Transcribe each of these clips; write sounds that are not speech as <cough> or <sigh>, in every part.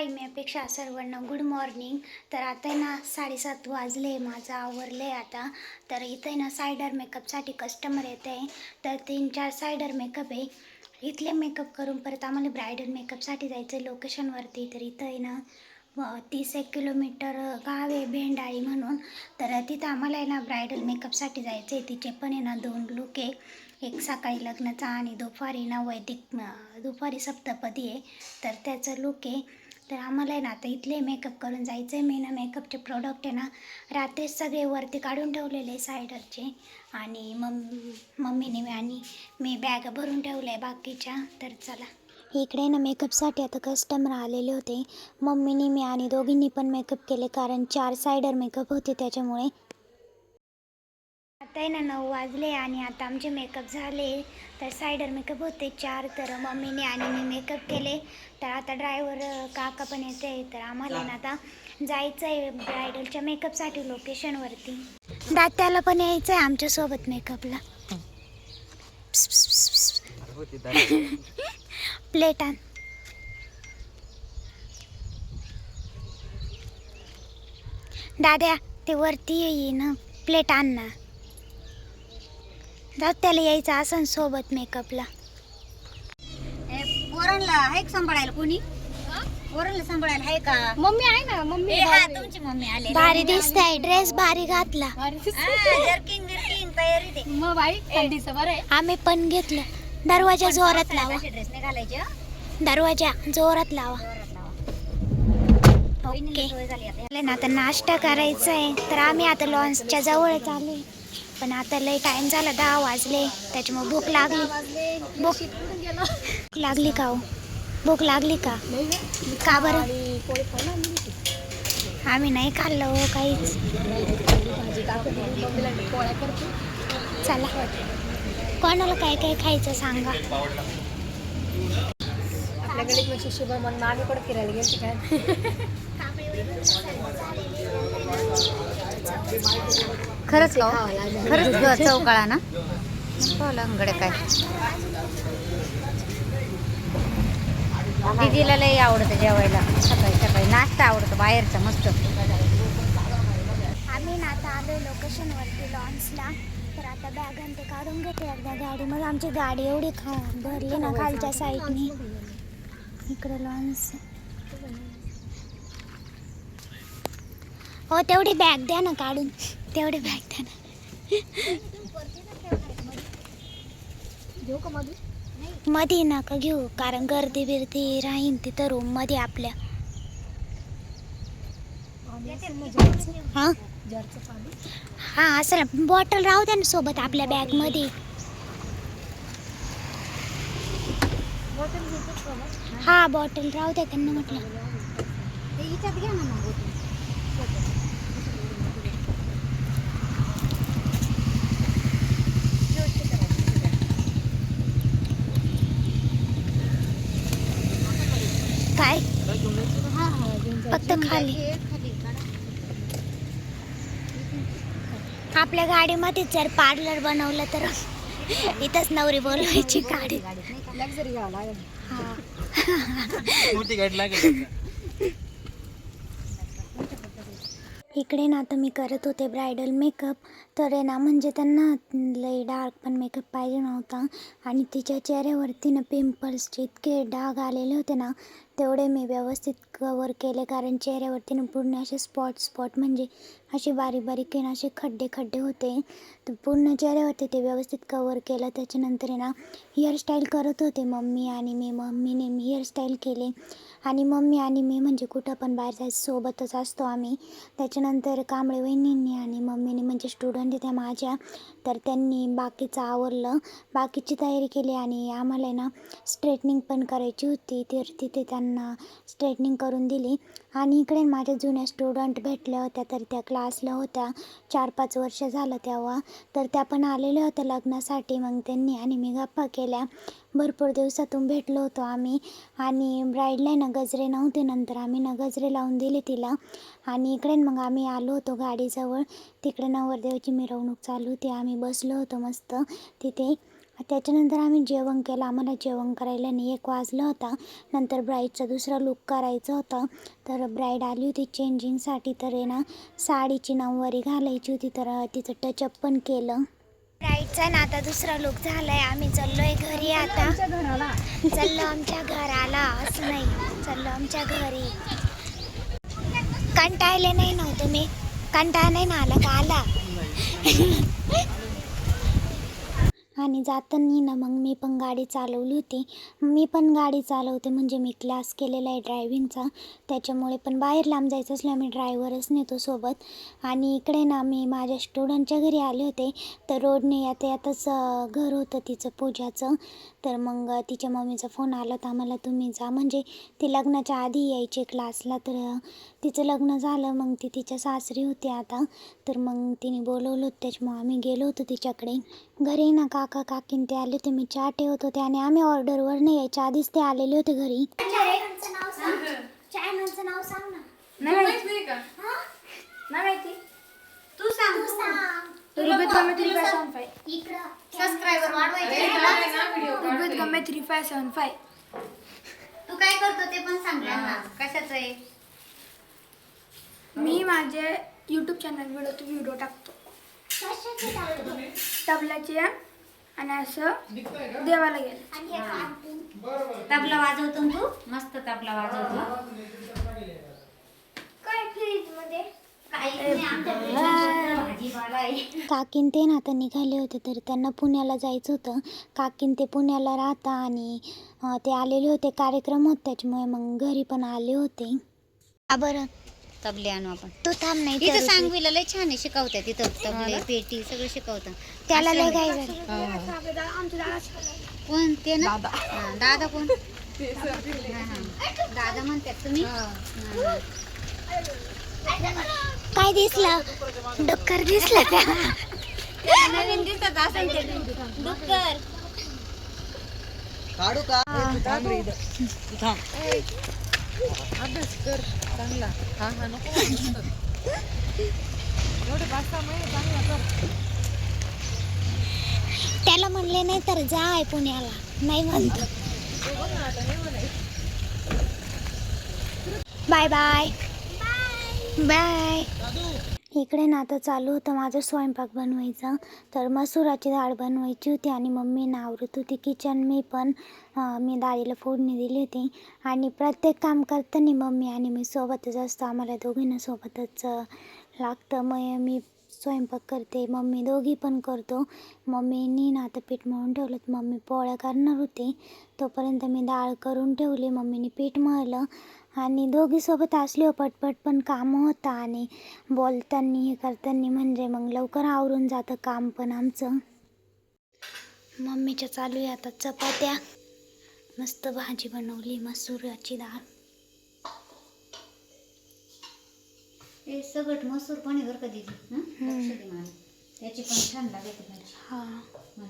हाय मी अपेक्षा सर्वांना good morning तर आता आहे ना साडेसात वाजले माझं आवरले आहे आता. तर इथं आहे ना सायडर मेकअपसाठी कस्टमर येत आहे तर तीन चार सायडर मेकअप आहे. इथले मेकअप करून परत आम्हाला ब्रायडल मेकअपसाठी जायचं आहे लोकेशनवरती तर इथं आहे ना तीस एक किलोमीटर गाव आहे भेंडाळी म्हणून. तर तिथं आम्हाला आहे ना ब्रायडल मेकअपसाठी जायचं आहे तिचे पण आहे ना दोन लुक आहे. एक सकाळी लग्नाचा आणि दुपारी ना वैदिक दुपारी सप्तपदी आहे. तर त्याचं लुक आहे. तर आम्हाला आहे ना आता इथले मेकअप करून जायचं आहे मी ना मेकअपचे प्रोडक्ट आहे ना रात्रीच सगळे वरती काढून ठेवलेले सायडरचे आणि मम मम्मीने मी आणि मी बॅग भरून ठेवल्या आहे बाकीच्या. तर चला. इकडे ना मेकअपसाठी आता कस्टमर आलेले होते. मम्मीने मी आणि दोघींनी पण मेकअप केले कारण चार सायडर मेकअप होते त्याच्यामुळे आत्ता आहे ना नऊ वाजले आणि आता आमचे मेकअप झाले. तर सायडर मेकअप होते चार तर मम्मीने आणि मी मेकअप केले. तर आता ड्रायव्हर काका पण येते तर आम्हाला ना आता जायचं आहे ब्रायडलच्या मेकअपसाठी लोकेशनवरती दात्याला पण यायचं आहे आमच्यासोबत मेकअपला प्लेट आण. दाद्या ते वरती येई ना. प्लेट आण ना. जाऊ त्याला यायचं असं सोबत मेकअपला. पोरांना आहे का सांभाळायला कोणी? पोरांना सांभाळायला आहे का? मम्मी आहे ना मम्मी ए, हा तुमची मम्मी आले भारी दिसतंय ड्रेस भारी घातला. जर्किंग बिर्किंग तयारी दे. मग बाई थंडीचं बरं आहे. आम्ही पण घेतलं. दरवाजा जोरात लावा. ड्रेस नाही घालायचे हं? दरवाजा जोरात लावा. जोरात लावा. ओके. वहिनीला सवय झाली आता. ना आता नाश्ता करायचा आहे तर आम्ही आता लॉन्सच्या जवळच आले. पण आता लय टाइम झाला दहा वाजले. त्याच्यामुळे भूक लागली. भूक लागली का हो? भूक लागली का? का बरं? आम्ही नाही खाल्लं हो काहीच. चला. कोणाला काय काय खायचं सांगा. आपल्याकडे म्हणजे शुभ म्हणून आम्ही कुठं फिरायला गेलो काय खरंच का हो? खरंच चौकाळा ना. लंगडे काय. दीदीला लई आवडतं जेवायला. सकाळी सकाळी नाश्ता आवडतो बाहेरचा मस्त. आम्ही ना आता आलो लोकेशनवरती लॉन्सला तर आता बॅग आणि ते काढून घेते एकदा गाडी. मग आमची गाडी एवढी खा भरली ना खालच्या साईडनी इकडे लॉन्स हो तेवढी बॅग द्या ना काढून. तेवढे बॅग द्या ना. का मध्ये नका घेऊ कारण गर्दी बिर्दी राहीन तिथं रूममध्ये आपल्या. हां? हां असं बॉटल राहू द्या ना सोबत आपल्या बॅगमध्ये हां हा बॉटल राहू द्या त्यांना म्हटलं ते हिच्यात घ्या ना मग काय हा हा फक्त खाली. आपल्या गाडीमध्ये जर पार्लर बनवलं तर इथंच नवरी बोलवायची <laughs> गाडी. लक्झरी हा. <laughs> गाडी लागेल इकडे ना आता मी करत होते ब्रायडल मेकअप. तर आहे ना म्हणजे त्यांना लई डार्क पण मेकअप पाहिजे नव्हता. आणि तिच्या चेहऱ्यावरती ना पिंपल्सचे इतके डाग आलेले होते ना तेवढे मी व्यवस्थित कवर केले. कारण चेहऱ्यावरती ना पूर्ण असे स्पॉट स्पॉट म्हणजे असे बारीक बारीक आहे ना असे खड्डे खड्डे होते. तर पूर्ण चेहऱ्यावरती ते व्यवस्थित कवर केलं. त्याच्यानंतर आहे ना हेअरस्टाईल करत होते मम्मी आणि मी. मम्मीने मी हेअरस्टाईल केले. आणि मम्मी आणि मी म्हणजे कुठं पण बाहेर जायचं सोबतच असतो आम्ही. त्याच्यानंतर कांबळे वहिनींनी आणि मम्मीने म्हणजे स्टुडंट त्या माझ्या तर त्यांनी बाकीचं आवरलं. बाकीची तयारी केली आणि आम्हाला आहे ना स्ट्रेटनिंग पण करायची होती. तर तिथे त्यांना स्ट्रेटनिंग करून दिली. आणि इकडे माझ्या जुन्या स्टुडंट भेटल्या होत्या तर त्या क्लासला होत्या. चार पाच वर्ष झालं तेव्हा. तर त्या पण आलेल्या होत्या लग्नासाठी. मग त्यांनी आणि मी गप्पा केल्या. भरपूर दिवसातून भेटलो होतो आम्ही. आणि ब्राईडला ना गजरे नव्हते. नंतर आम्ही ना गजरे लावून दिले तिला. आणि इकडे मग आम्ही आलो होतो गाडीजवळ. तिकडे नवरदेवाची मिरवणूक चालू होती. आम्ही बसलो होतो मस्त तिथे. त्याच्यानंतर आम्ही जेवण केलं. आम्हाला जेवण करायला नाही एक वाजलं होता. नंतर ब्राईडचा दुसरा लुक करायचा होता. तर ब्राईड आली होती चेंजिंगसाठी. तर आहे ना साडीची नऊवारी घालायची होती. तर तिचं टचअप पण केलं. ब्राईडचा ना आता दुसरा लुक झालाय. आम्ही चाललोय घरी आता. चाललो आमच्या घराला. असं नाही. चाललो आमच्या घरी. कंटाळले नाही ना तुम्ही कंटाळा नाही ना आला का? आला. आणि जाताना ना मग मी पण गाडी चालवली होती. मी पण गाडी चालवते म्हणजे मी क्लास केलेला आहे ड्रायव्हिंगचा त्याच्यामुळे पण बाहेर लांब जायचं असलं मी ड्रायव्हरच नेतो सोबत. आणि इकडे ना मी माझ्या स्टुडंटच्या घरी आले होते. तर रोडने आता येताच घर होतं तिचं पूजाचं. तर मग तिच्या मम्मीचा फोन आला होता आम्हाला तुम्ही जा. म्हणजे ती लग्नाच्या आधी यायची क्लासला तर तिचं लग्न झालं मग ती तिच्या सासरी होती आता. तर मग तिने बोलवलं होतं त्याच्यामुळे आम्ही गेलो होतो तिच्याकडे. घरी ना काका काकीन ते आले होते मी चहा ठेवत होते आणि आम्ही ऑर्डरवर नाही यायच्या आधीच ते आलेले होते घरी. चॅनलचं नाव सांग. ना. नाही माहिती नाही माहिती. तू सांग. रुबेत Game three five seven five subscriber वाढवायचे रुबेत गमे थ्री फाय सेवन फाय तू काय करतो ते पण सांग ना. कशाचं आहे? मी माझे यूट्यूब चॅनल व्हिडिओ व्हिडिओ टाकतो. तबल्याचे आणि असं देवाला गेलं. तबला वाजवतो ना तू? मस्त तबला वाजवतो. काय फ्रीजमध्ये काकीन ते ना आता निघाले होते तर त्यांना पुण्याला जायचं होतं. काकीन ते पुण्याला राहता आणि अं, ते आलेले होते कार्यक्रम होते त्याच्यामुळे मग घरी पण आले होते. बरं? तबले आणू आपण. तू थांब नाही इथं सांगवीला लय छान आहे शिकवतात तिथं तबले पेटी सगळं शिकवतात. त्याला लय झाली. कोण? ते ना? हा, दादा कोण? हा, हा. दादा म्हणतात तुम्ही? हा, हा. काय दिसलं? डुक्कर दिसलं त्या नवीन दिसत असेल ते डुक्कर. काढू का? तू थांब रे इथं. तू थांब अभ्यास कर चांगला. हा हा नको एवढे पाच सहा महिने चांगला कर त्याला म्हणले नाही तर जा आहे पुण्याला नाही म्हणतो. बाय बाय बाय इकडे ना आता चालू होतं माझं स्वयंपाक बनवायचं. तर मसुराची डाळ बनवायची होती आणि मम्मी आवरत होती किचन मी पण मी डाळीला फोडणी दिली होती. आणि प्रत्येक काम करताना मम्मी आणि मी सोबतच असतो. आम्हाला दोघींना सोबतच लागतं. मग मी स्वयंपाक करते मम्मी दोघी पण करतो. मम्मीनी ना आता पीठ मळून ठेवलं तर मम्मी पोळ्या करणार होते. तोपर्यंत मी डाळ करून ठेवली मम्मीने पीठ मळलं आणि दोघीसोबत असली हो पटपट पण कामं होतं आणि बोलताना हे करताना म्हणजे मग लवकर आवरून जातं काम पण आमचं. मम्मीच्या चालू आहे आता चपात्या. मस्त भाजी बनवली मसुराची डाळ. ते सगळं मसूर पण बरं का दिदी हं? लक्ष दे मला. त्याची पण छान लागते भाजी हां.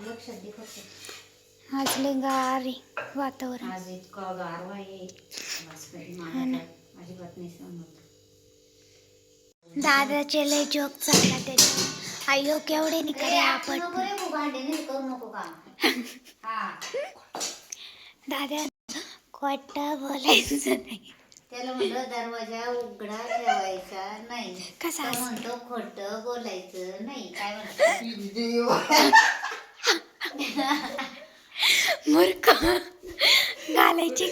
लक्षात दे फक्त. आज लय गार आहे वातावरण. आज इतका गारवा आहे. बस कधी मला तर अजिबात नाही सहन होत दादाचे लय जोक चालला त्याच्या अय्यो केवढे निकडे आपण नको रे भाऊ, भांडे नाही करू नको का? <laughs> हा. दादा खोटं बोलायचं नाही. त्याला म्हणलं दरवाजा उघडा ठेवायचा नाही. कसा तो? म्हणतो खोट बोलायचं नाही. काय म्हणतो? मूर्ख. घालायची.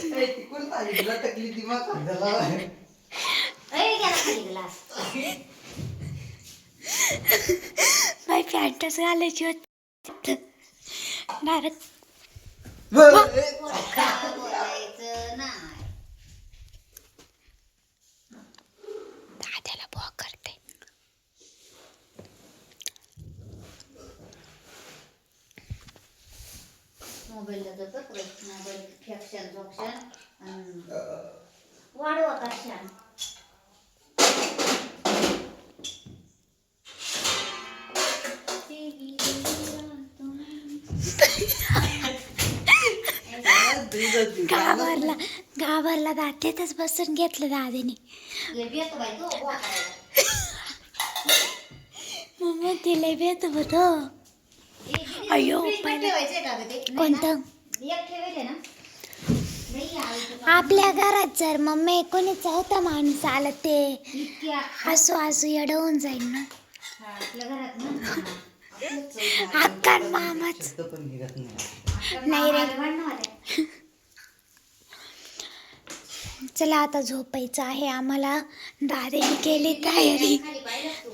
बाय पॅन्टच घालायची होती. डायरेक्ट बोलायचं नाही दादाला बुवा करते जातं परत मोबाईल फॅक्शन झोक्शन वाढवा कशान गावाला गावाला दात्यातच बसून घेतलं दादाने. मग तिला भेट होतो. अयो ना? कोणतं? आपल्या घरात जर मम्मी कोणी चौथा माणूस आला ते हसू हसू येडं होऊन जाईल ना. अक्का मामाच. नाही रे. चला आता झोपायचं आहे आम्हाला. दादाने केली तयारी. खाली पाहिलंस तू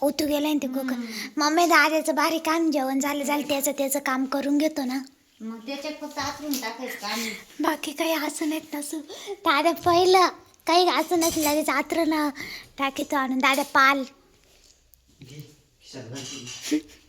हो तू गेलाय ना ते कोकण. मम्मी दादाचं बारीक काम जेवण झालं झालं त्याचं त्याचं काम करून घेतो ना. मग त्याच्यात फक्त टाकायचं बाकी काही असं नाहीत नसू दादा पहिलं काही असं नाही लगेच आत्र ना टाकीतो आणून दादा पाल. घे, खिशात घाल. <laughs>